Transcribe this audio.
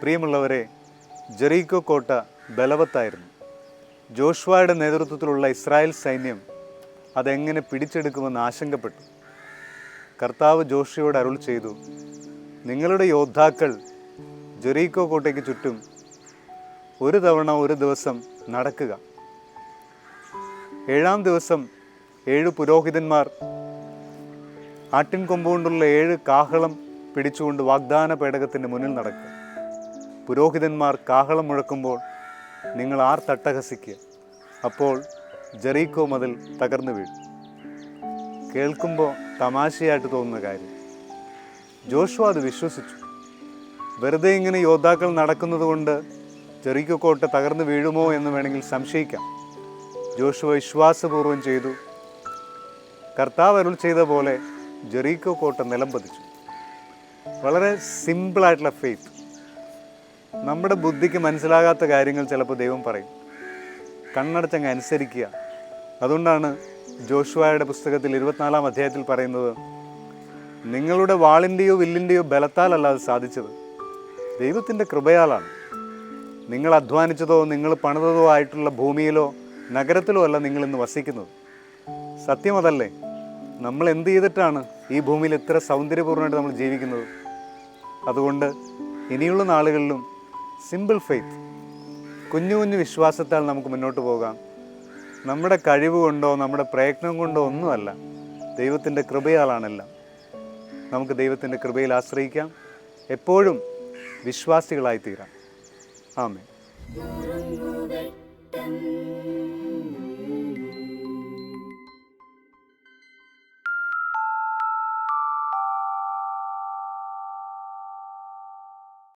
പ്രിയമുള്ളവരെ ജെറീക്കോ കോട്ട ബലവത്തായിരുന്നു. ജോഷ്വായുടെ നേതൃത്വത്തിലുള്ള ഇസ്രായേൽ സൈന്യം അതെങ്ങനെ പിടിച്ചെടുക്കുമെന്ന് ആശങ്കപ്പെട്ടു. കർത്താവ് ജോഷിയോട് അരുൾ ചെയ്തു നിങ്ങളുടെ യോദ്ധാക്കൾ ജെറീക്കോ കോട്ടയ്ക്ക് ചുറ്റും ഒരു തവണ ഒരു ദിവസം നടക്കുക. ഏഴാം ദിവസം ഏഴ് പുരോഹിതന്മാർ ആട്ടിൻ കൊമ്പുകൊണ്ടുള്ള ഏഴ് കാഹളം പിടിച്ചുകൊണ്ട് വാഗ്ദാന പേടകത്തിന്റെ മുന്നിൽ നടക്കുക. പുരോഹിതന്മാർ കാഹളം മുഴക്കുമ്പോൾ നിങ്ങൾ ആർ തട്ടഹസിക്കുക? അപ്പോൾ ജെറീക്കോ മതിൽ തകർന്നു വീഴും കേൾക്കുമ്പോൾ തമാശയായിട്ട് തോന്നുന്ന കാര്യം. ജോഷു അത് വിശ്വസിച്ചു. വെറുതെ ഇങ്ങനെ യോദ്ധാക്കൾ നടക്കുന്നത് കൊണ്ട് ജെറീക്കോ കോട്ട തകർന്നു വീഴുമോ എന്ന് വേണമെങ്കിൽ സംശയിക്കാം. ജോഷുവ വിശ്വാസപൂർവം ചെയ്തു. കർത്താവ് അരുൾ ചെയ്ത പോലെ ജെറീക്കോ കോട്ട നിലം പതിച്ചു വളരെ സിമ്പിളായിട്ടുള്ള ഫെയ്ത്ത് നമ്മുടെ ബുദ്ധിക്ക് മനസ്സിലാകാത്ത കാര്യങ്ങൾ ചിലപ്പോൾ ദൈവം പറയും. കണ്ണടച്ചങ്ങ് അനുസരിക്കുക. അതുകൊണ്ടാണ് ജോഷുവായുടെ പുസ്തകത്തിൽ ഇരുപത്തിനാലാം അധ്യായത്തിൽ പറയുന്നത് നിങ്ങളുടെ വാളിന്റെയോ വില്ലിന്റെയോ ബലത്താലല്ല അത് സാധിച്ചത്. ദൈവത്തിന്റെ കൃപയാലാണ്. നിങ്ങൾ അധ്വാനിച്ചതോ നിങ്ങൾ പണിതതോ ആയിട്ടുള്ള ഭൂമിയിലോ നഗരത്തിലോ അല്ല നിങ്ങൾ ഇന്ന് വസിക്കുന്നത്. സത്യം അതല്ലേ? നമ്മൾ എന്ത് ചെയ്തിട്ടാണ് ഈ ഭൂമിയിൽ ഇത്ര സൗന്ദര്യപൂർണമായിട്ട് നമ്മൾ ജീവിക്കുന്നത്? അതുകൊണ്ട് ഇനിയുള്ള നാളുകളിലും സിമ്പിൾ ഫെയ്ത്ത് കുഞ്ഞു കുഞ്ഞു വിശ്വാസത്താൽ നമുക്ക് മുന്നോട്ട് പോകാം. നമ്മുടെ കഴിവ് കൊണ്ടോ നമ്മുടെ പ്രയത്നം കൊണ്ടോ ഒന്നുമല്ല. ദൈവത്തിന്റെ കൃപയാലാണെല്ലാം. നമുക്ക് ദൈവത്തിന്റെ കൃപയിൽ ആശ്രയിക്കാം. എപ്പോഴും വിശ്വാസികളായി തീരാം ആമേ